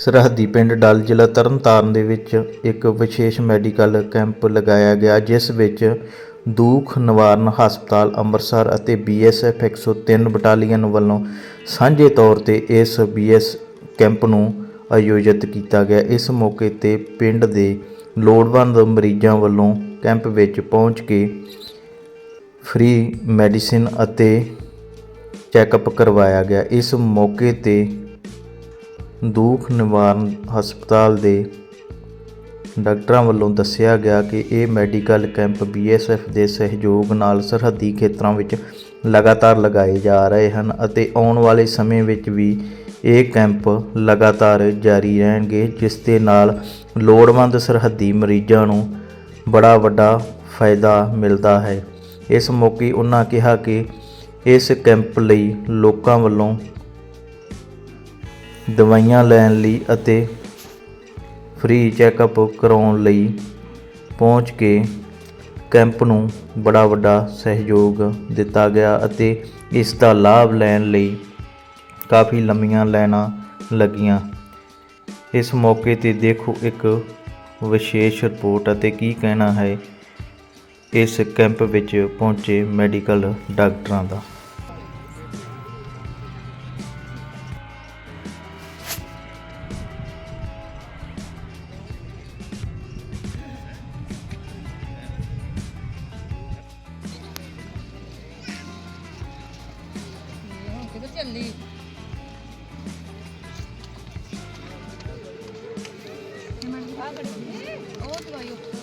ਸਰਹੱਦੀ ਪਿੰਡ ਡੱਲ ਜ਼ਿਲ੍ਹਾ ਤਰਨਤਾਰਨ ਦੇ ਵਿੱਚ ਇੱਕ ਵਿਸ਼ੇਸ਼ ਮੈਡੀਕਲ ਕੈਂਪ ਲਗਾਇਆ ਗਿਆ, ਜਿਸ ਵਿੱਚ ਦੂਖ ਨਿਵਾਰਨ ਹਸਪਤਾਲ ਅੰਮ੍ਰਿਤਸਰ ਅਤੇ ਬੀਐਸਐਫ 103 ਬਟਾਲੀਅਨ ਵੱਲੋਂ ਸਾਂਝੇ ਤੌਰ ਤੇ ਇਸ ਬੀਐਸ ਕੈਂਪ ਨੂੰ ਆਯੋਜਿਤ ਕੀਤਾ ਗਿਆ। ਇਸ ਮੌਕੇ ਤੇ ਪਿੰਡ ਦੇ ਲੋੜਵੰਦ ਮਰੀਜ਼ਾਂ ਵੱਲੋਂ ਕੈਂਪ ਵਿੱਚ ਪਹੁੰਚ ਕੇ ਫ੍ਰੀ ਮੈਡੀਸਿਨ ਅਤੇ ਚੈੱਕਅਪ ਕਰਵਾਇਆ ਗਿਆ। ਇਸ ਮੌਕੇ ਤੇ ਦੁੱਖ ਨਿਵਾਰਨ ਹਸਪਤਾਲ ਦੇ ਡਾਕਟਰਾਂ ਵੱਲੋਂ ਦੱਸਿਆ ਗਿਆ ਕਿ ਇਹ ਮੈਡੀਕਲ ਕੈਂਪ ਬੀਐਸਐਫ ਦੇ ਸਹਿਯੋਗ ਨਾਲ ਸਰਹੱਦੀ ਖੇਤਰਾਂ ਵਿੱਚ ਲਗਾਤਾਰ ਲਗਾਏ ਜਾ ਰਹੇ ਹਨ ਅਤੇ ਆਉਣ ਵਾਲੇ ਸਮੇਂ ਵਿੱਚ ਵੀ ਇਹ ਕੈਂਪ ਲਗਾਤਾਰ ਜਾਰੀ ਰਹਿਣਗੇ, ਜਿਸ ਦੇ ਨਾਲ ਲੋੜਵੰਦ ਸਰਹੱਦੀ ਮਰੀਜ਼ਾਂ ਨੂੰ ਬੜਾ ਵੱਡਾ ਫਾਇਦਾ ਮਿਲਦਾ ਹੈ। ਇਸ ਮੌਕੇ ਉਹਨਾਂ ਕਿਹਾ ਕਿ ਇਸ ਕੈਂਪ ਲਈ ਲੋਕਾਂ ਵੱਲੋਂ ਦਵਾਈਆਂ ਲੈਣ ਲਈ ਅਤੇ ਫ੍ਰੀ ਚੈੱਕਅਪ ਕਰਾਉਣ ਲਈ ਪਹੁੰਚ ਕੇ ਕੈਂਪ ਨੂੰ ਬੜਾ ਵੱਡਾ ਸਹਿਯੋਗ ਦਿੱਤਾ ਗਿਆ ਅਤੇ ਇਸ ਦਾ ਲਾਭ ਲੈਣ ਲਈ ਕਾਫੀ ਲੰਮੀਆਂ ਲਾਈਨਾਂ ਲੱਗੀਆਂ। ਇਸ ਮੌਕੇ ਤੇ ਦੇਖੋ ਇੱਕ ਵਿਸ਼ੇਸ਼ ਰਿਪੋਰਟ ਅਤੇ ਕੀ ਕਹਿਣਾ ਹੈ। ਇਸ ਕੈਂਪ ਵਿੱਚ ਪਹੁੰਚੇ ਮੈਡੀਕਲ ਡਾਕਟਰਾਂ ਦਾ। ਚੱਲੀ। ਆ ਖੜੀ ਉਹ ਦਵਾਈ ਉੱਥੇ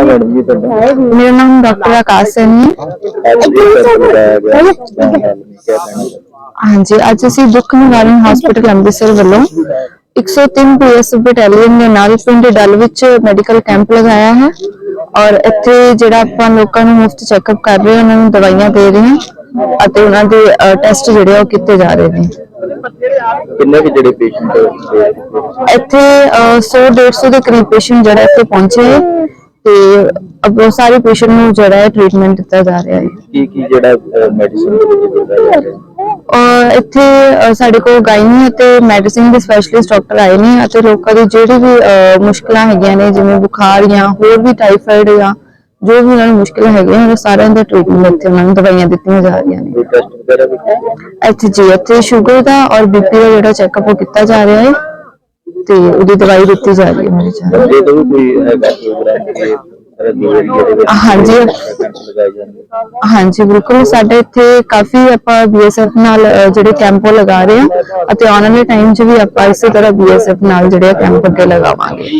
ਕਿਹਨਾਂ ਮੈਡਮ ਜੀ ਤੁਹਾਡਾ ਮੇਰਾ ਨਾਮ ਡਾਕਟਰ ਆਕਾਸ਼ ਸੈਣੀ ਹੈ ਹਾਂਜੀ ਅੱਜ ਅਸੀਂ ਦੁੱਖ ਨਿਵਾਰਨ ਹਸਪੀਟਲ ਅੰਮ੍ਰਿਤਸਰ ਵੱਲੋਂ 103 ਪੀਐਸ ਬਟਾਲੀਅਨ ਦੇ ਨਾਲ ਪਿੰਡ ਡੱਲ ਵਿੱਚ ਮੈਡੀਕਲ ਕੈਂਪ ਲਗਾਇਆ ਹੈ ਔਰ ਇੱਥੇ ਜਿਹੜਾ ਆਪਾਂ ਲੋਕਾਂ ਨੂੰ ਮੁਫਤ ਚੈੱਕਅਪ ਕਰ ਰਹੇ ਹਾਂ ਉਹਨਾਂ ਨੂੰ ਦਵਾਈਆਂ ਦੇ ਰਹੇ ਹਾਂ ਅਤੇ ਉਹਨਾਂ ਦੇ ਟੈਸਟ ਜਿਹੜੇ ਉਹ ਕੀਤੇ ਜਾ ਰਹੇ ਨੇ। ਕਿੰਨੇ ਕਿ ਜਿਹੜੇ ਪੇਸ਼ੈਂਟ ਇੱਥੇ 100 150 ਦੇ ਕਰੀਬ ਪੇਸ਼ੈਂਟ ਜਿਹੜਾ ਇੱਥੇ ਪਹੁੰਚੇ ਤੇ ਅਬ ਸਾਰੇ ਪੇਸ਼ੈਂਟ ਨੂੰ ਜਿਹੜਾ ਹੈ ਟ੍ਰੀਟਮੈਂਟ ਦਿੱਤਾ ਜਾ ਰਿਹਾ ਹੈ। ਕੀ ਕੀ ਜਿਹੜਾ ਮੈਡੀਸਿਨ ਦੇ ਵਿੱਚ ਦਿੱਤਾ ਜਾ ਰਿਹਾ ਔਰ ਇੱਥੇ ਅ, ਸਾਡੇ ਕੋਲ ਗਾਇਨੀ ਅਤੇ ਮੈਡੀਸਿਨ ਦੇ ਸਪੈਸ਼ਲਿਸਟ ਡਾਕਟਰ ਆਏ ਨੇ ਅਤੇ ਲੋਕਾਂ ਦੀ ਜਿਹੜੀ ਵੀ ਅ, ਮੁਸ਼ਕਲਾਂ ਹੈਗੀਆਂ ਨੇ ਜਿਵੇਂ ਬੁਖਾਰ ਜਾਂ ਹੋਰ ਵੀ ਟਾਈਫਾਇਡ ਜਾਂ ਜੋ ਵੀ ਉਹਨਾਂ ਨੂੰ ਮੁਸ਼ਕਲਾਂ ਹੈਗੀਆਂ ਉਹ ਸਾਰਿਆਂ ਦਾ ਟ੍ਰੀਟਮੈਂਟ ਇੱਥੇ ਉਹਨਾਂ ਨੂੰ ਦਵਾਈਆਂ ਦਿੱਤੀਆਂ ਜਾ ਰਹੀਆਂ ਨੇ। ਕੋਈ ਟੈਸਟ ਵਗੈਰਾ ਵੀ ਕੀਤਾ? ਇੱਥੇ ਜੀ ਇੱਥੇ ਸ਼ੂਗਰ ਦਾ ਔਰ ਬੀਪੀ ਦਾ ਜਿਹੜਾ ਚੈੱਕਅਪ ਉਹ ਕੀਤਾ ਜਾ ਰਿਹਾ ਹੈ। ਤੇ ਉਹਦੀ ਦਵਾਈ ਦਿੱਤੀ ਜਾ ਰਹੀ ਹੈ ਮਰੀਜ਼ਾਂ ਨੂੰ ਜੇ ਤੋਂ ਕੋਈ ਹੈਗਾ ਪ੍ਰੋਗਰਾਮ ਵਿੱਚ ਹਾਂਜੀ। ਹਾਂਜੀ ਬਿਲਕੁਲ। ਸਾਡੇ ਇੱਥੇ ਕਾਫੀ ਆਪਾਂ ਬੀਐਸਐਫ ਨਾਲ ਜਿਹੜੇ ਕੈਂਪ ਲਗਾ ਰਹੇ ਹਾਂ ਅਤੇ ਆਉਣ ਵਾਲੇ ਟਾਈਮ 'ਚ ਵੀ ਆਪਾਂ ਇਸੇ ਤਰ੍ਹਾਂ ਬੀਐਸਐਫ ਨਾਲ ਜਿਹੜੇ ਕੈਂਪ ਅੱਗੇ ਲਗਾਵਾਂਗੇ।